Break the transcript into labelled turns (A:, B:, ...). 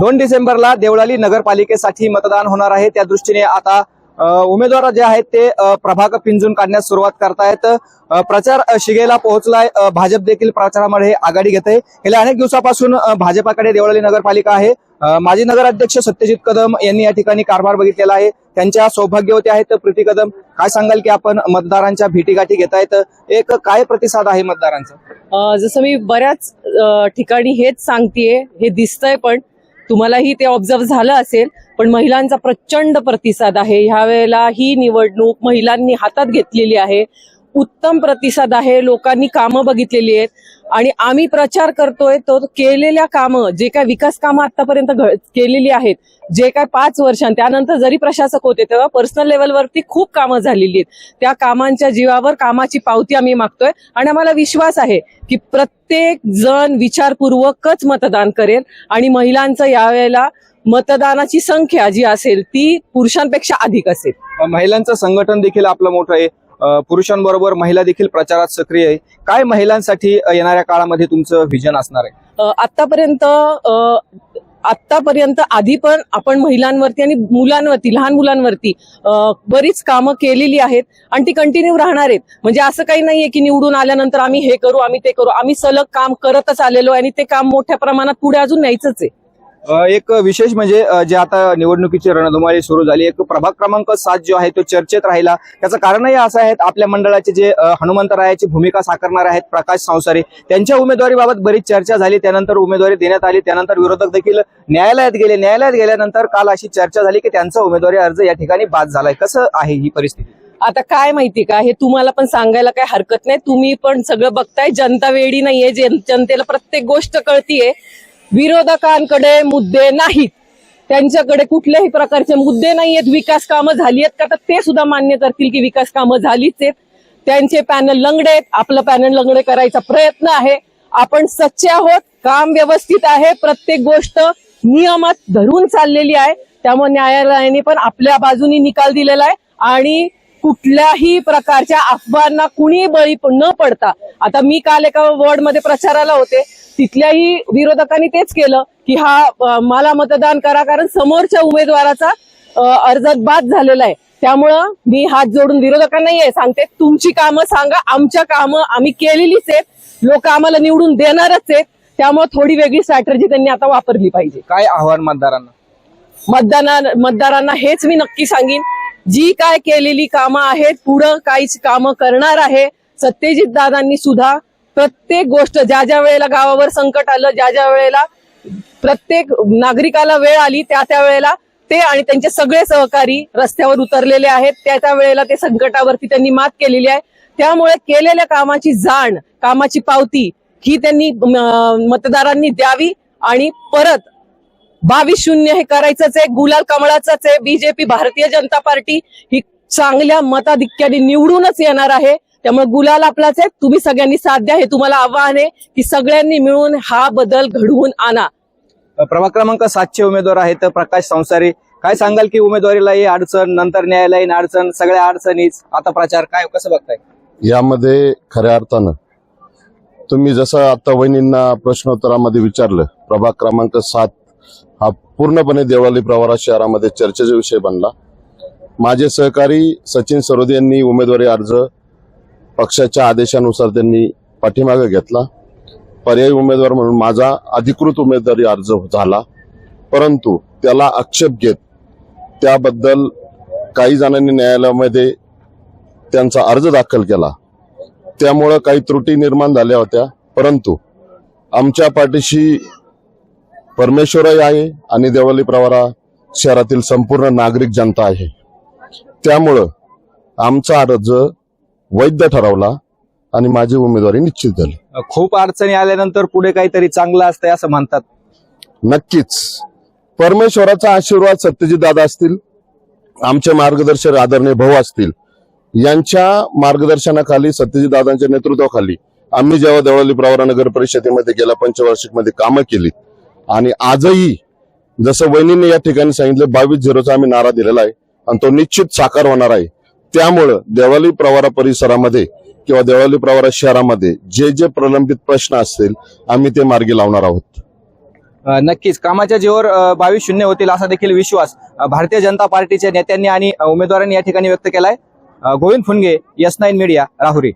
A: दोन डिसेंबरला देवळाली नगरपालिकेसाठी मतदान होणार आहे. त्या दृष्टीने आता उमेदवार जे आहेत ते प्रभाग पिंजून काढण्यास सुरुवात करतायत. प्रचार शिगेला पोहोचलाय. भाजप देखील प्रचारामध्ये आघाडी घेत आहे गेल्या अनेक दिवसापासून भाजपाकडे देवळाली नगरपालिका आहे. माजी नगराध्यक्ष सत्यजित कदम यांनी या ठिकाणी कारभार बघितलेला आहे. त्यांच्या सौभाग्यवती आहेत प्रीती कदम. काय सांगाल की आपण मतदारांच्या भेटीगाठी घेतायत? एक काय प्रतिसाद आहे मतदारांचा?
B: जसं मी बऱ्याच ठिकाणी हेच सांगतेय हे दिसतंय पण तुम्हालाही ते ऑब्झर्व झालं असेल पण महिलांचा प्रचंड प्रतिसाद आहे. ह्या वेळेला ही निवडणूक महिलांनी हातात घेतलेली आहे. उत्तम प्रतिसाद आहे लोकांनी कामं बघितलेली आहेत. आणि आम्ही प्रचार करतोय तो केलेल्या कामं जे काय विकास कामं आतापर्यंत केलेली आहेत जे काय पाच वर्षां त्यानंतर जरी प्रशासक होते तेव्हा पर्सनल लेवलवरती खूप कामं झालेली आहेत. त्या कामांच्या जीवावर कामाची पावती आम्ही मागतोय. आणि आम्हाला विश्वास आहे की प्रत्येक जण विचारपूर्वकच मतदान करेल. आणि महिलांचं यावेळेला मतदानाची संख्या जी असेल ती पुरुषांपेक्षा अधिक असेल.
A: महिलांचं संघटन देखील आपलं मोठं आहे. पुरुषांबरोबर महिला देखील प्रचारात सक्रिय आहे. काय महिलांसाठी येणाऱ्या काळामध्ये तुमचं व्हिजन असणार आहे?
B: आतापर्यंत आतापर्यंत आधी पण आपण महिलांवरती आणि मुलांवरती लहान मुलांवरती बरीच कामं केलेली आहेत आणि ती कंटिन्यू राहणार आहेत. म्हणजे असं काही नाहीये की निवडून आल्यानंतर आम्ही हे करू आम्ही ते करू. आम्ही सलग काम करतच आलेलो आहे आणि ते काम मोठ्या प्रमाणात पुढे अजून न्यायचंच आहे.
A: एक विशेष म्हणजे जे आता निवडणुकीची रणधुमाळी सुरू झाली एक प्रभाग क्रमांक सात जो आहे तो चर्चेत राहिला. त्याचं कारणही असं आहे आपल्या मंडळाचे जे हनुमंतरायाची भूमिका साकारणार आहेत प्रकाश संसारे त्यांच्या उमेदवारीबाबत बरीच चर्चा झाली. त्यानंतर उमेदवारी देण्यात आली. त्यानंतर विरोधक देखील न्यायालयात गेले. न्यायालयात गेल्यानंतर काल अशी चर्चा झाली की त्यांचा उमेदवारी अर्ज या ठिकाणी बाद झालाय. कसं आहे ही परिस्थिती?
B: आता काय माहिती का? हे तुम्हाला पण सांगायला काय हरकत नाही. तुम्ही पण सगळं बघताय. जनता वेळी नाहीये. जन- जनतेला प्रत्येक गोष्ट कळतीये. विरोधकांकडे मुद्दे नाहीत. त्यांच्याकडे कुठल्याही प्रकारचे मुद्दे नाही आहेत विकास कामं झाली आहेत का? तर ते सुद्धा मान्य करतील की विकास कामं झालीच आहेत. त्यांचे पॅनल लंगडे आहेत. आपलं पॅनल लंगडे करायचा प्रयत्न आहे. आपण सच्चे आहोत. काम व्यवस्थित आहे. प्रत्येक गोष्ट नियमात धरून चाललेली आहे. त्यामुळे न्यायालयाने पण आपल्या बाजूनी निकाल दिलेला आहे. आणि कुठल्याही प्रकारच्या अफवांना कुणी बळी न पडता आता मी काल एका वॉर्डमध्ये प्रचाराला होते तिथल्याही विरोधकांनी तेच केलं की हा मला मतदान करा कारण समोरच्या उमेदवाराचा अ, अर्ज बाद झालेला आहे. त्यामुळं मी हात जोडून विरोधकांनाही हे सांगते तुमची कामं सांगा आमच्या कामं आम्ही केलेलीच आहेत लोक आम्हाला निवडून देणारच आहेत त्यामुळे थोडी वेगळी स्ट्रॅटर्जी त्यांनी आता वापरली पाहिजे.
A: काय आव्हान मतदारांना?
B: मतदाना मतदारांना हेच मी नक्की सांगेन जी काय केलेली कामं आहेत पुढं काहीच कामं करणार आहे सत्यजित दादांनी सुद्धा प्रत्येक गोष्ट ज्या ज्या वेळेला गावावर संकट आलं ज्या ज्या वेळेला प्रत्येक नागरिकाला वेळ आली त्या त्या वेळेला ते आणि त्यांचे सगळे सहकारी रस्त्यावर उतरलेले आहेत त्या त्या वेळेला ते संकटावरती त्यांनी मात केलेली आहे. त्यामुळे केलेल्या कामाची जाण कामाची पावती ही त्यांनी मतदारांनी द्यावी आणि परत बावीस शून्य हे करायचंच आहे. गुलाल कमळाचाच आहे. बीजेपी भारतीय जनता पार्टी ही चांगल्या मताधिक्याने निवडूनच येणार आहे. त्यामुळे गुलाल आपलाच आहे. तुम्ही सगळ्यांनी साथ द्या. हे तुम्हाला आव्हान आहे की सगळ्यांनी मिळून हा बदल घडवून आणा.
A: प्रभाग क्रमांक सातचे उमेदवार आहेत प्रकाश संसारे. काय सांगाल की उमेदवारीला ही अडचण नंतर न्यायालयीन अडचण सगळ्या अडचणीच आता प्रचार काय कसं बघताय?
C: यामध्ये खऱ्या अर्थानं तुम्ही जसं आता वहिनींना प्रश्नोत्तरामध्ये विचारलं प्रभाग क्रमांक सात पूर्णपणे देवळाली प्रवारा शहरामध्ये चर्चेचा विषय बनला. माझे सहकारी सचिन सरोदे यांनी उमेदवारी अर्ज पक्षाच्या आदेशानुसार त्यांनी पाठीमागे घेतला. पर्यायी उमेदवार म्हणून माझा अधिकृत उमेदवारी अर्ज झाला. परंतु त्याला आक्षेप घेत त्याबद्दल काही जणांनी न्यायालयामध्ये त्यांचा अर्ज दाखल केला. त्यामुळं काही त्रुटी निर्माण झाल्या होत्या. परंतु आमच्या पाठीशी परमेश्वरही आहे आणि देवली प्रवारा शहरातील संपूर्ण नागरिक जनता आहे. त्यामुळं आमचा अर्ज वैध ठरवला आणि माझी उमेदवारी निश्चित झाली.
A: खूप अडचणी आल्यानंतर पुढे काहीतरी चांगलं असतंय असं म्हणतात.
C: नक्कीच. परमेश्वराचा आशीर्वाद सत्यजित दादा असतील आमचे मार्गदर्शक आदरणीय भाऊ असतील यांच्या मार्गदर्शनाखाली सत्यजित दादांच्या नेतृत्वाखाली आम्ही जेव्हा देवळाली प्रवरा नगर परिषदेमध्ये गेल्या पंचवार्षिकमध्ये कामं केली आणि आजही जसं वहिनीने या ठिकाणी सांगितलं बावीस झिरोचा आम्ही नारा दिलेला आहे आणि तो निश्चित साकार होणार आहे. त्यामुळं देवाली प्रवारा परिसरामध्ये किंवा देवाली प्रवारा शहरामध्ये जे जे प्रलंबित प्रश्न असतील आम्ही ते मार्गी लावणार आहोत.
A: नक्कीच. कामाच्या जीवर बावीस शून्य होतील असा देखील विश्वास भारतीय जनता पार्टीच्या नेत्यांनी आणि उमेदवारांनी या ठिकाणी व्यक्त केलाय. Govind Phunge yes nine media Rahuri.